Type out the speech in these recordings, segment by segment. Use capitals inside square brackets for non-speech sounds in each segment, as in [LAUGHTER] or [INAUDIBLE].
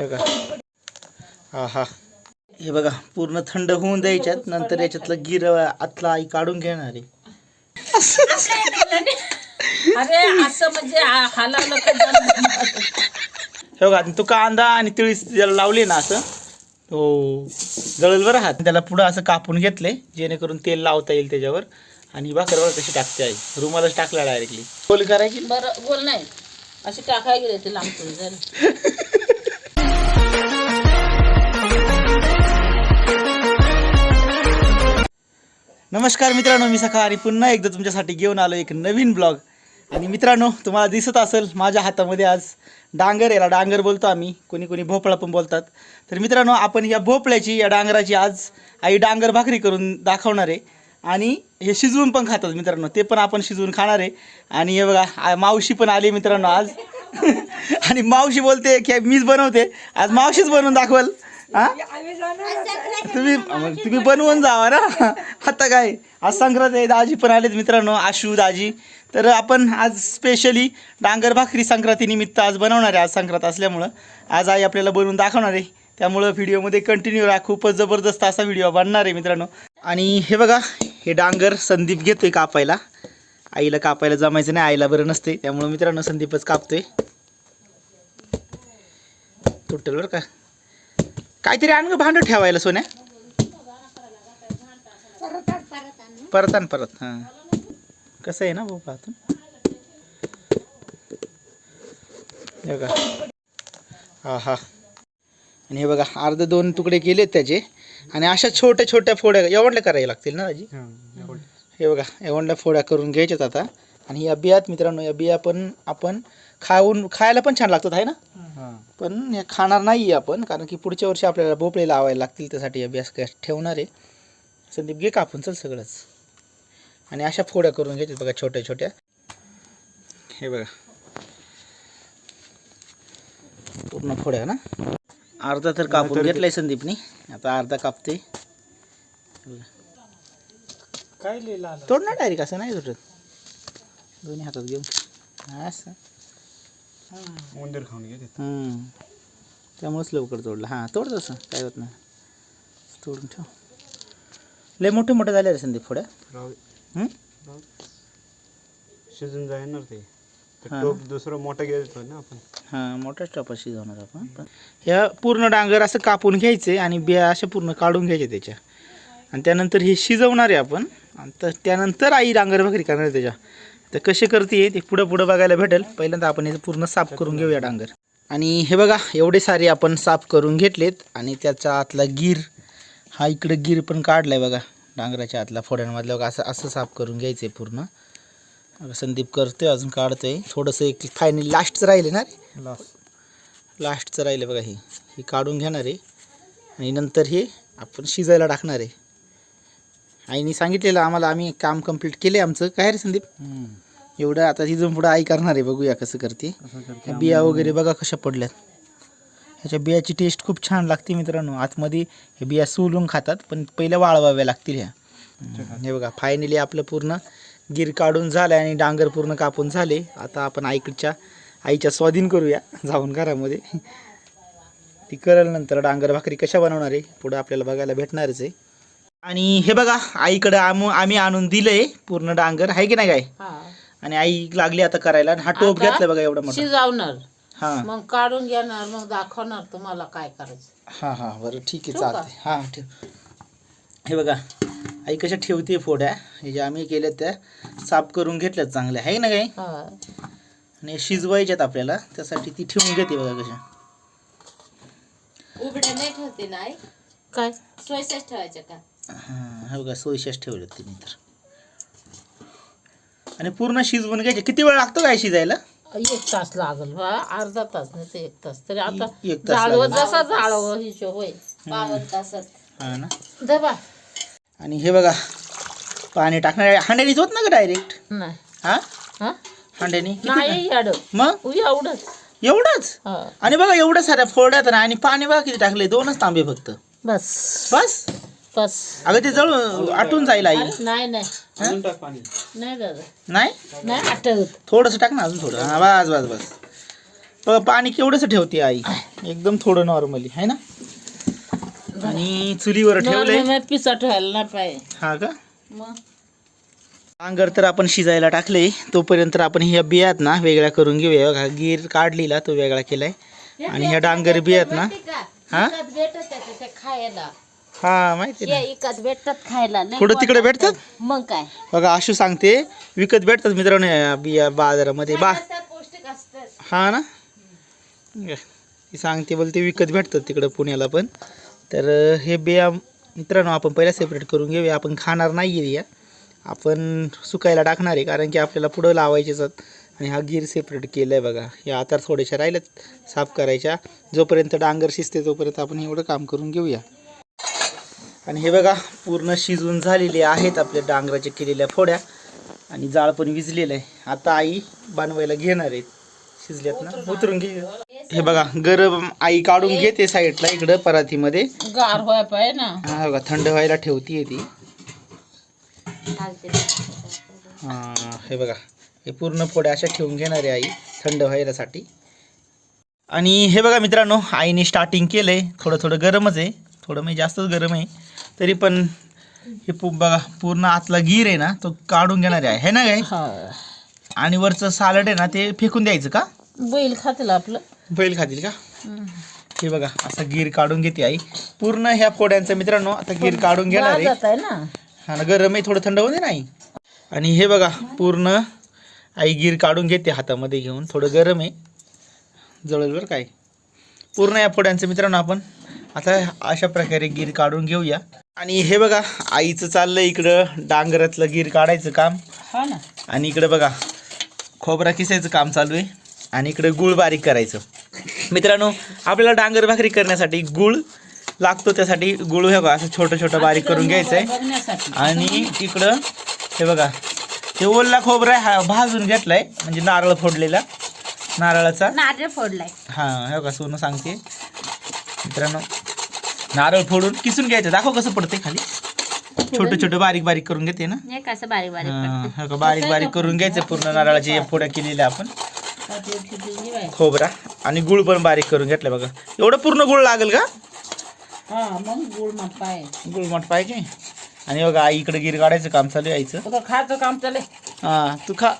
हे बघा. हा हा हे बघा पूर्ण थंड होऊन द्यायच्यात नंतर याच्यातलं गिर आतला आई काढून घेणार आहे. अरे असं म्हणजे हलवलं का हे बघा तू कांदा आणि तिळी त्याला लावली ना असं हो जळल बरं हात त्याला पुढं असं कापून घेतले जेणेकरून तेल लावता येईल त्याच्यावर. आणि भाकर बघा कशी टाकते आहे रुमालाच टाकला डायरेक्टली. बोल करायची? बरं बोल नाही. अशी टाकाय गेले ते लांबतोय नमस्कार मित्रांनो मी सकाळी पुन्हा एकदा तुमच्यासाठी घेऊन आलो एक नवीन ब्लॉग. आणि मित्रांनो तुम्हाला दिसत असेल माझ्या हातामध्ये आज डांगर याला डांगर बोलतो आम्ही. कोणी कोणी भोपळा पण बोलतात. तर मित्रांनो आपण या भोपळ्याची या डांगराची आज आई डांगर भाकरी करून दाखवणार आहे. आणि हे शिजवून पण खातात मित्रांनो. ते पण आपण शिजवून खाणार आहे. आणि हे बघा मावशी पण आली मित्रांनो आज. [LAUGHS] आणि मावशी बोलते की मीच बनवते. आज मावशीच बनवून दाखवल. हा? तुम्ही मग तुम्ही बनवून जावा ना. आता काय आज संक्रांत आहे दाजी पण आलेत मित्रांनो आशू दाजी. तर आपण आज स्पेशली डांगर भाकरी संक्रांतीनिमित्त आज बनवणार आहे आज संक्रांत असल्यामुळं. आज आई आपल्याला बनवून दाखवणार आहे. त्यामुळं व्हिडिओमध्ये कंटिन्यू राहा. खूपच जबरदस्त असा व्हिडिओ बनणार आहे मित्रांनो. आणि हे बघा हे डांगर संदीप घेतोय कापायला. आईला कापायला जमायचं नाही आईला बरं नसते त्यामुळं मित्रांनो संदीपच कापतोय. तुटेल बरं का? काहीतरी आण भांड ठेवायला सोन्या? परत आण परत हां. कसं आहे ना भाऊ पाहतून? हे बघा. हा हा आणि हे बघा अर्ध दोन तुकडे केलेत त्याचे. आणि अशा छोट्या छोट्या फोड्या एवढल्या करायला लागतील ना दाजी हे बघा एवढल्या फोड्या करून घ्यायच्यात आता. आणि या बियात मित्रांनो या बिया पण आपण खाऊन खायला पण छान लागतात आहे ना? पण हे खाणार नाही आपण कारण की पुढच्या वर्षी आपल्याला भोपळे लावायला लागतील त्यासाठी अभ्यास काय ठेवणार आहे. संदीप घे कापून चल सगळंच. आणि अशा फोड्या करून घ्यायच्यात बघा छोट्या छोट्या. हे बघा. पूर्ण फोड्या ना? अर्धा तर कापून घेतलाय संदीपनी. आता अर्धा कापते. काय लिहिलं तोड ना डायरेक्ट असं नाही तुटत दोन्ही हातात घेऊन. असं. उंदीर खाऊन हम्म. त्यामुळेच लवकर तोडलं हां तोड तसं काय होत नाही. तोडून ठेव. लय मोठे मोठे झाले रे संदीप फोड्या. शिजून जाणार ते. टोप दुसरं मोठं घ्यायचं ना आपण. हां मोठ्याच टोपात शिजवणार आपण. पण ह्या पूर्ण डांगर असं कापून घ्यायचे आणि बिया अशा पूर्ण काढून घ्यायच्या त्याच्या. आणि त्यानंतर हे शिजवणार आहे आपण. आणि तर त्यानंतर आई डांगर भाकरी करणार त्याच्या. तर कसे करते ते पुढं पुढं बघायला भेटेल. पहिल्यांदा आपण हे पूर्ण साफ करून घेऊया डांगर. आणि हे बघा एवढे सारे आपण साफ करून घेतलेत आणि त्याचा आतला गीर हा इकडं गीर पण काढलाय बघा. डांगराच्या आतला फोड्यांमधला बघा असं असं साफ करून घ्यायचं आहे पूर्ण संदीप करतोय अजून काढतोय. थोडंसं एक फायनली लास्टचं राहिले ना रे? लास्टचं राहिलं बघा हे. हे काढून घेणार आहे. आणि नंतर हे आपण शिजायला टाकणार आहे. आईने सांगितलेलं आम्हाला आम्ही काम कंप्लीट केले आमचं. काय रे संदीप? एवढं आता तिथून पुढं आई करणार आहे बघूया कसं करते. बिया वगैरे बघा कशा पडल्यात. ह्याच्या बियाची टेस्ट खूप छान लागते मित्रांनो. आतमध्ये हे बिया सोलून खातात पण पहिल्या वाळवाव्या लागतील ह्या. हे बघा फायनली आपलं पूर्ण गिर काढून झालं आणि डांगर पूर्ण कापून झाले. आता आपण आईकडच्या आईच्या स्वाधीन करूया जाऊन घरामध्ये. [LAUGHS] ती करल नंतर डांगर भाकरी कशा बनवणार आहे? पुढं आपल्याला बघायला भेटणारच आहे. आणि हे बघा आईकडं आम आम्ही आणून दिलंय पूर्ण डांगर. आहे की नाही काय हा. आणि आई लागली आता करायला. आणि हा टोप आता घेतला बघा एवढा मोठा. शिजावणार. हा. मग काढून घेणार मग दाखवणार तुम्हाला काय करायचं. हा हा. बरं ठीक आहे ठेवू का? चालते हा ठेव. हे बघा आई कशा ठेवते फोड्या? हे ज्या आम्ही केल्या त्या साफ करून घेतल्यात चांगल्या. आहे ना काही हा. आणि शिजवायच्यात आपल्याला. त्यासाठी ती ठेवून घेते बघा कशा. उघड्या नाही ठेवते नाही काय? सोयीच्याच ठेवायच्या का? हां हे बघा सोयीशाच ठेवल्यात तिने तर. आणि पूर्ण शिजवून घ्यायचे. किती वेळ लागतो काय शिजायला? एक तास लागल बा अर्धा तास नाही ते एक तास. तरी आता एक तास जाळव. जसा जाळव हिशो होय पावन तासात. हा ना? दबा आणि हे बघा पाणी टाकणार. हांड्यानीच होत ना का डायरेक्ट नाही. हा? हा? हांड्यानी? किती नाही मग? एवढंच. एवढंच? हा. आणि बघा एवढ्या साऱ्या फोड्यात ना आणि पाणी बघा किती टाकले दोनच तांबे फक्त. बस. बस? बस. अगं ते जळून आटून जाईल आई. नाही नाही. अजून टाक पाणी. नाही दादा. नाही? नाही आटत थोडंसं टाक ना अजून थोडं. हा बस बस बस. पाणी केवढंसं ठेवते आई? एकदम थोडं नॉर्मली आहे ना? आणि चुलीवर ठेवलंय. नॉर्मल पिसा ठेवायला नाही पाहिजे. हा का? मग? डांगर तर आपण शिजायला टाकले तोपर्यंत आपण ह्या बियात ना वेगळ्या करून घेऊया. बघा गीर काढलेला तो वेगळा केलाय. आणि ह्या डांगर बियात ना. हा? खायला. हा माहिती ना. भेटतात खायला लय पुढं तिकडे गोड. मग काय? बघा आशू सांगते विकत भेटतात मित्रांनो या बिया बाजारामध्ये. बा. पौष्टिक हा ना? ती सांगते बोलते विकत भेटतात तिकडं पुण्याला पण. तर अं, हे बिया मित्रांनो आपण पहिला सेपरेट करून घेऊया. आपण खाणार नाही आहे या आपण सुकायला टाकणार आहे कारण की आपल्याला पुढं लावायचेच आहेत. आणि हा गीर सेपरेट केलं आहे बघा. या आता थोड्याशा राहिल्यात साफ करायच्या. जोपर्यंत डांगर शिजते तोपर्यंत आपण एवढं काम करून घेऊया. आणि हे बघा पूर्ण शिजून झालेले आहेत आपल्या डांगराच्या केलेल्या फोड्या. आणि जाळ पण विजलेलं आहे. आता आई बनवायला घेणार आहेत शिजल्यात ना? उतरून घे. हे बघा गरम आई काढून घेते साईडला इकडं परातीमध्ये. गार व्हाय पाहिजे ना. हा बघा थंड व्हायला ठेवतीये ती. हा हे बघा हे पूर्ण फोड्या अशा ठेवून घेणार आहे आई थंड व्हायलासाठी. आणि हे बघा मित्रांनो आईने स्टार्टिंग केलं आहे थोडं थोडं गरमच आहे. थोडं म्हणजे जास्तच गरम आहे. तरी पण हे पू बघा पूर्ण आतला गीर आहे ना तो काढून घेणार आहे. है ना काय? हा. आणि वरचं सालड आहे ना ते फेकून द्यायचं का? बैल खातील आपलं. बैल खातील का? हे बघा असा गीर काढून घेते आई. पूर्ण ह्या फोड्यांचं मित्रांनो आता गीर काढून घेणार आहे. जात आहे ना? हा ना गरम आहे थोडं थंड होते नाही आणि हे बघा पूर्ण आई गीर काढून घेते हातामध्ये घेऊन थोडं गरम आहे. जवळ बरं काय पूर्ण या फोड्यांचं मित्रांनो आपण आता अशा प्रकारे गीर काढून घेऊया. आणि हे बघा आईचं चाललं इकडं डांगरातलं गीर काढायचं काम. हा ना. आणि इकडं बघा खोबरा किसायचं काम चालू आहे. आणि इकडे गुळ बारीक करायचं. मित्रांनो आपल्याला डांगर भाकरी करण्यासाठी गुळ लागतो त्यासाठी गुळ हे बघा असं छोटं छोटं बारीक करून घ्यायचं आहे. आणि इकडं हे बघा हे ओल्ला खोबरा हा भाजून घेतलाय म्हणजे नारळ फोडलेला. नारळाचा. नारळ फोडलाय. हा हे बघा सोनं सांगते. मित्रांनो नारळ फोडून किसून घ्यायचं. दाखव कसं पडते खाली. छोटं छोटं बारीक बारीक करून घेते ना. हे कसं बारीक बारीक हा, हे बारीक बारीक करून घ्यायचं. पूर्ण नारळाच्या या फोड्या केलेल्या आपण. खोबरा आणि गुळ पण बारीक करून घेतलं बघा. एवढं पूर्ण गुळ लागेल का? हा मग गुळ मठ पाहिजे आणि बघा आई इकडे गिर काढायचं काम चालू आहे आईचं. तुका खायचं काम चाले हा तू खा.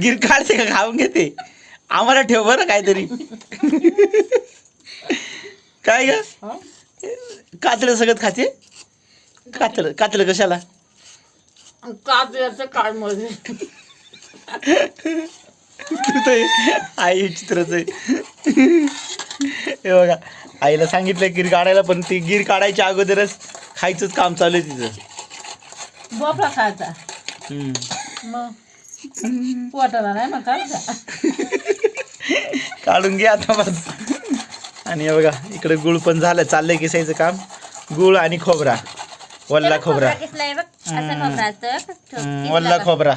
गिर काढते का? खाऊन घेते. आम्हाला ठेव बरं काहीतरी. काय ग? कातडं सगळं खाते? कातडं कातडं कशाला? काजूचं काळमध्ये आई चित्रच आहे. हे बघा आईला सांगितलं गिर काढायला पण ती गिर काढायच्या अगोदरच खायचंच काम चालू आहे तिचं. बोपळा खायचा. हम्म. मग? पोटाला नाही मग काढून घे आता बस. आणि हे बघा इकडे गुळ पण झालं चाललंय किसायचं काम. गुळ आणि खोबरा वल्ला खोबरा. वल्ला खोबरा.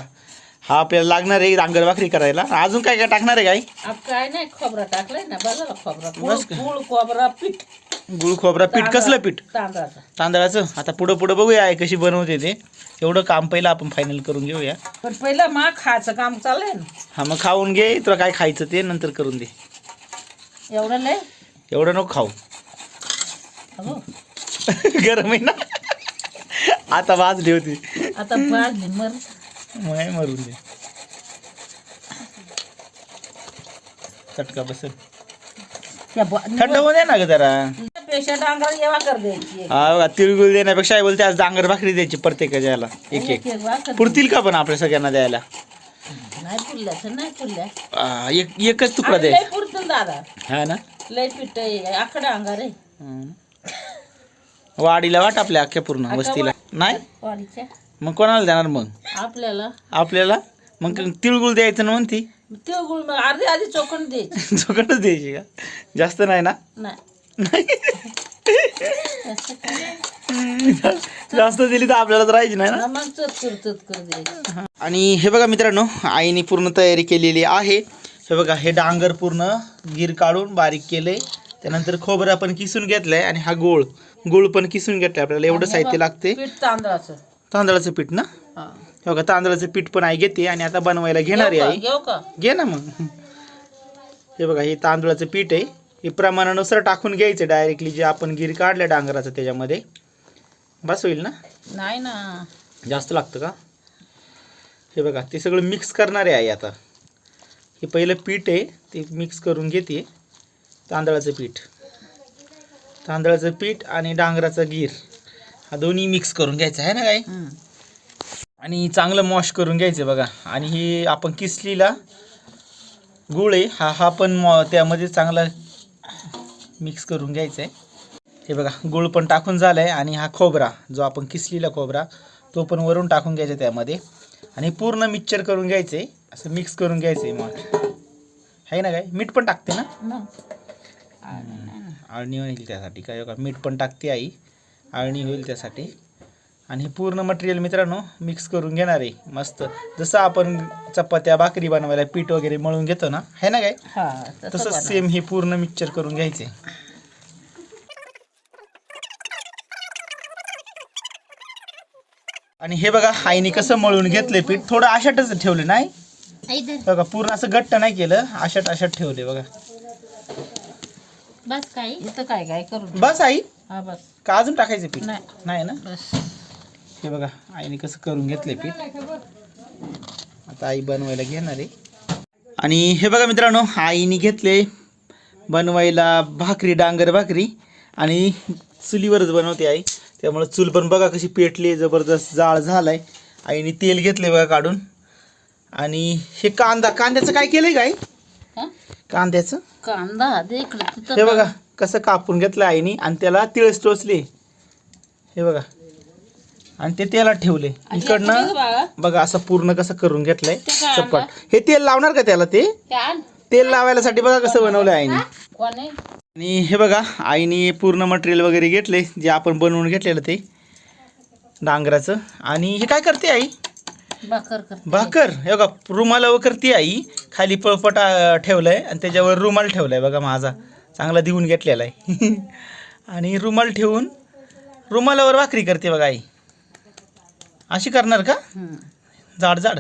हा आपल्याला लागणार आहे डांगर भाकरी करायला. अजून काय काय टाकणार आहे काय काय नाही खोबरा टाकलाय ना बघा खोबरा? गुळ खोबरा पीठ. गुळ खोबरा पीठ कसलं पीठ? तांदळाचा. तांदळाचं? आता पुढं पुढं बघूया आई कशी बनवते ते. एवढं काम पहिलं आपण फायनल करून घेऊया. पण पहिलं मा खायचं काम चाललंय ना. हा मग खाऊन घे तुला काय खायचं ते नंतर करून दे. एवढं लय? एवढं नको खाऊ. अगो [LAUGHS] गरम आहे ना? आता वाजली होती. आता मर. मग काय मरून दे. चटका बसेल त्या थंड होऊ दे ना ग जरा. पेशंट अंगाला जेव्हा कर द्यायची? हा बघा तिळगुळ देण्यापेक्षा बोलते आज डांगर भाकरी द्यायची प्रत्येकाच्या याला एक एक पुरतील का पण आपल्या सगळ्यांना द्यायला? नाही पुरल्या तर नाही पुरल्या. आ, एक एकच तुकडा आणि लय द्यायचा पुरतं दादा. हा ना? लय पिठ आकडा अंगार आहे. हम्म. वाडीला वाट आपल्या अख्ख्या पूर्ण वस्तीला. नाही? वाडीच्या मग कोणाला देणार मग? आपल्याला. आपल्याला? मग तिळगुळ द्यायचं ना म्हणती तिळगुळ मग अर्धी आधी चोखण द्यायची. [LAUGHS] चोकटच द्यायची का? जास्त नाही ना? नाही. जास्त दिली तर आपल्याला तर राहायची नाही ना? मग आणि हे बघा मित्रांनो आईने पूर्ण तयारी केलेली आहे. हे बघा हे डांगर पूर्ण गिर काढून बारीक केलंय. त्यानंतर खोबरा पण किसून घेतलंय आणि हा गोळ. गुळ पण किसून घेतलाय आपल्याला. एवढं साहित्य लागते तांदळाचं. तांदळाचं पीठ ना? हा. बघा तांदळाचं पीठ पण आई घेते आणि आता बनवायला घेणार आहे? आई. घे ना मग. हे बघा हे तांदूळाचं पीठ आहे. हे प्रमाणानुसार टाकून घ्यायचं डायरेक्टली जे आपण गिर काढलं डांगराचं त्याच्यामध्ये. बस होईल ना? नाही ना. जास्त लागतं का? हे बघा ते सगळं मिक्स करणार आहे आता. हे पहिलं पीठ आहे ते मिक्स करून घेते. तांदळाचं पीठ. तांदळाचं पीठ आणि डांगराचं गीर. हा दोन्ही मिक्स करून घ्यायचं आहे ना काय. आणि चांगलं मॉश करून घ्यायचं बघा. आणि हे आपण किसलीला गुळ आहे हा हा पण मॉ त्यामध्ये चांगला मिक्स करून घ्यायचा आहे हे बघा गुळ पण टाकून झाला आहे आणि हा खोबरा जो आपण किसलीला खोबरा तो पण वरून टाकून घ्यायचा त्यामध्ये. आणि पूर्ण मिक्सचर करून घ्यायचं आहे असं मिक्स करून घ्यायचं आहे मग. आहे ना काय? मीठ पण टाकते ना. आळणी होईल त्यासाठी. काय बघा मीठ पण टाकते आई. आळणी होईल त्यासाठी. आणि हे पूर्ण मटेरियल मित्रांनो मिक्स करून घेणार आहे. मस्त. जसं आपण चपात्या भाकरी बनवायला पीठ वगैरे मळून घेतो ना है ना काय? हा तसं. सेम हे पूर्ण मिक्सचर करून घ्यायचे. आणि हे बघा आईने कसं मळून घेतले पीठ. थोडं आशाटच ठेवले नाही? बघा पूर्ण असं घट्ट नाही केलं. आशाट आशाट ठेवले बघा. बस काय? इथं काय काय करू? बस आई. हा बस. का अजून टाकायचं पीठ? नाही. नाही ना? बस. हे बघा आईने कसं करून घेतलंय पीठ. आता आई बनवायला घेणार आहे. आणि हे बघा मित्रांनो आईने घेतले बनवायला भाकरी डांगर भाकरी आणि चुलीवरच बनवते आई. त्यामुळे चूल पण बघा कशी पेटली जबरदस्त जाळ झालाय. आईने तेल घेतले बघा काढून. आणि हे कांदा कांद्याचं काय केलंय काय? कांद्याचं? कांदा हे बघा कसं कापून घेतलं आईने आणि त्याला तिळस टोचले. हे बघा आणि ते तेलात ठेवले. इकडनं? बघा असं पूर्ण कसं करून घेतलंय. चप्पट हे तेल लावणार का त्याला ते. तेल लावायला साठी बघा कसं बनवलं आईने? आणि हे बघा आईने पूर्ण मटेरियल वगैरे घेतले जे आपण बनवून घेतलेलं ते डांगराचं. आणि हे काय करते आई? भाकर हे बघा रुमालावर करते आई. खाली पळपटा ठेवलाय आणि त्याच्यावर रुमाल ठेवलाय बघा माझा. चांगला देऊन घेतलेला आहे. [LAUGHS] आणि रुमाल ठेवून रुमालावर भाकरी करते बघा आई. अशी करणार का. जाड जाड.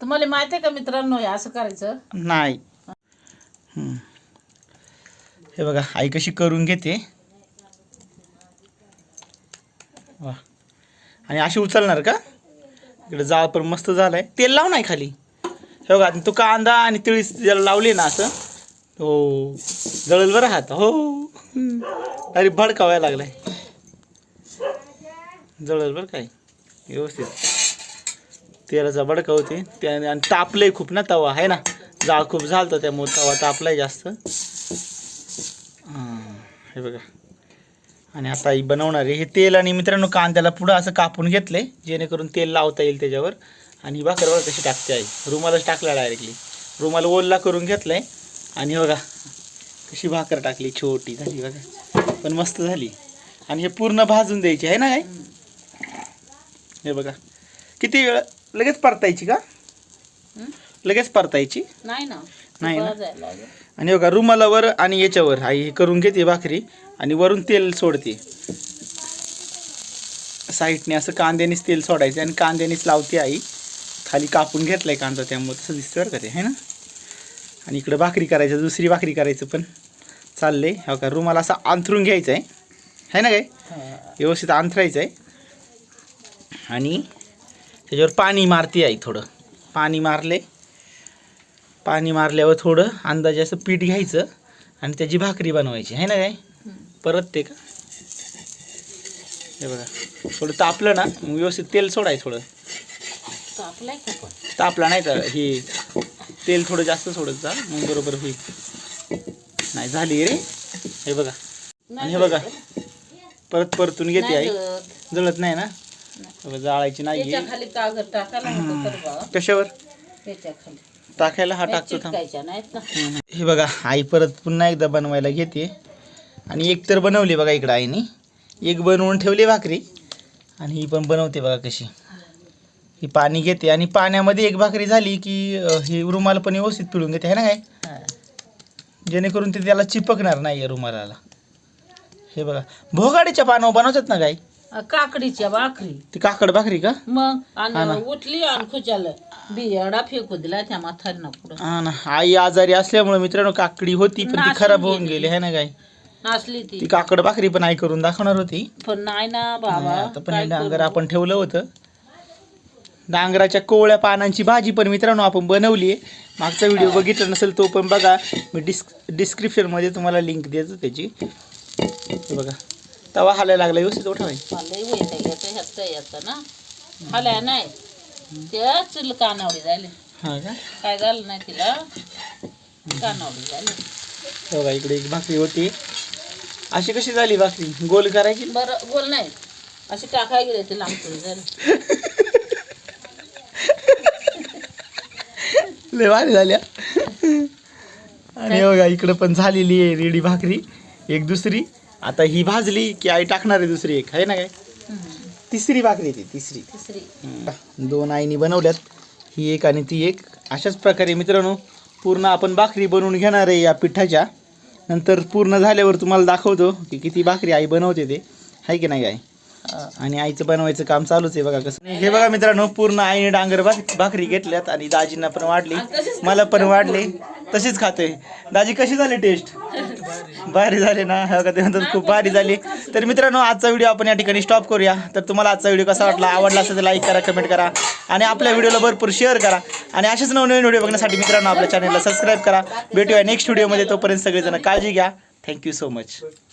तुम्हाला माहिती आहे का मित्रांनो हे असं करायचं? नाही. हे बघा आई कशी करून घेते. वा. आणि अशी उचलणार का? इकडे जाळ पण मस्त झालाय. तेल लाव नाही खाली. हे बघा आणि तो कांदा आणि तिळी ज्याला लावली ना असं. हो. जळल बरं हात. हो. अरे भडकावायला लागलाय. जळल बरं काय. व्यवस्थित. तेलाचा बडका होते. त्याने आणि तापलंही खूप ना तवा आहे ना? जाळ खूप झालं तर त्यामुळे तवा तापलाय जास्त. हां, हे बघा. आणि आता ही बनवणार आहे. हे तेल आणि मित्रांनो कांद्याला पुढं असं कापून घेतलंय जेणेकरून तेल लावता येईल त्याच्यावर. आणि ही कशी टाकते आहे रुमालच टाकला डायरेक्टली रुमाल ओल्ला करून घेतलाय. आणि बघा कशी भाकर टाकली. छोटी झाली बघा. पण मस्त झाली. आणि हे पूर्ण भाजून द्यायची आहे ना काय हे बघा. किती वेळ? लगेच परतायची का? हं? लगेच परतायची? नाही ना. नाही ना? आणि बघा रुमालावर आणि याच्यावर. आई हे करून घेते भाकरी आणि वरून तेल सोडते. साईडने असं कांद्यानेच तेल सोडायचे आणि कांद्यानेच लावते आई. खाली कापून घेतलाय कांदा त्यामुळे तसं दिसतं बरं का ते आहे ना? आणि इकडं भाकरी करायचं दुसरी भाकरी करायचं पण चाललंय. हो का रुमाला असा अंथरून घ्यायचं आहे है ना काय? हा. व्यवस्थित अंथरायचं आहे आणि त्याच्यावर पाणी मारते आई थोडं. पाणी मारले. पाणी मारल्यावर थोडं अंदाजे असं पीठ घ्यायचं आणि त्याची भाकरी बनवायची. आहे ना काय? परत ते का? हे बघा. थोडं तापलं ना मग व्यवस्थित तेल सोडायचं थोडं. तापला नाही तर हे तेल थोडं जास्त सोडत जा मग बरोबर होईल. नाही झाली रे. हे बघा. आणि हे बघा. परत परतून घेते आई. जळत नाही ना? जाळायची नाही. त्याच्याखाली कागद टाकायला होतं तर बा कशावर? त्याच्याखाली टाकायला हा हे टाकतो थांब. चिटकायच्या नाहीत ना. हे बघा आई परत पुन्हा एकदा बनवायला घेते. आणि एक तर बनवली बघा इकडं आईने. एक बनवून ठेवली भाकरी. आणि ही पण बनवते बघा कशी. ही पाणी घेते. आणि पाण्यामध्ये एक भाकरी झाली की अं, ही रुमाल पण व्यवस्थित पिळून घेते. आहे ना काय? हा. जेणेकरून ते त्याला चिपकणार नाही रुमालाला. हे बघा. भोगाडीच्या पानावर बनवतात ना काय अ, काकडीच्या भाकरी ती काकड भाकरी का? मग. आणि उठली आणि खुशाला बियाडा फेकू दिला त्या म्हातारीनं पुढं हा ना. आई आजारी असल्यामुळे मित्रांनो काकडी होती पण ती नासून खराब होऊन गेली. गेली है ना काय? नाचली ती. ती काकड भाकरी पण आई करून दाखवणार होती. पण नाही ना बाबा आता पण काय हे डांगर करू? आपण ठेवलं होतं. डांगराच्या कोवळ्या पानांची भाजी पण मित्रांनो आपण बनवली आहे. मागचा व्हिडिओ बघितला नसेल तो पण बघा. मी डिस् डिस्क्रिप्शनमध्ये तुम्हाला लिंक देतो त्याची. हे बघा. तवा हालायला लागला व्यवस्थित उठावाय मला लई याचं ना. नाही. त्या चुल कानावडी झाली. हा का? काय झालं नाही तिला? कानावडी झाली. हे बघा इकडे एक भाकरी होती. अशी कशी झाली भाकरी? गोल करायची? बरं बोल नाही. अशी टाकाय गेले ते लांबतोय झाली. [LAUGHS] लय भारी झाल्या आणि हे बघा इकडं पण झालेली आहे रेडी भाकरी. एक दुसरी. आता ही भाजली की आई टाकणार आहे दुसरी एक आहे ना काय? तिसरी भाकरी ती तिसरी. तिसरी. दोन आईनी बनवल्यात ही एक आणि ती एक. अशाच प्रकारे मित्रांनो पूर्ण आपण भाकरी बनवून घेणार आहे या पिठाच्या. नंतर पूर्ण झाल्यावर तुम्हाला दाखवतो की किती भाकरी आई बनवते ते. आहे की नाही आई? आणि आईचं बनवायचं काम चालूच आहे बघा कसं. हे बघा मित्रांनो पूर्ण आईने डांगर भाक भाकरी घेतल्यात आणि दाजींना पण वाढली. मला पण वाढले. तशीच खातोय दाजी कशी झाली टेस्ट भारी झाले ना? हो का? ते म्हणतात खूप भारी झाली. तर मित्रांनो आजचा व्हिडिओ आपण या ठिकाणी स्टॉप करूया. तर तुम्हाला आजचा व्हिडिओ कसा वाटला? आवडला असेल तर लाईक करा कमेंट करा. आणि आपल्या व्हिडिओला भरपूर शेअर करा. आणि असेच नवनवीन व्हिडिओ बघण्यासाठी मित्रांनो आपल्या चॅनलला सबस्क्राईब करा. भेटूया नेक्स्ट व्हिडिओमध्ये तोपर्यंत सगळेजण काळजी घ्या. Thank you so much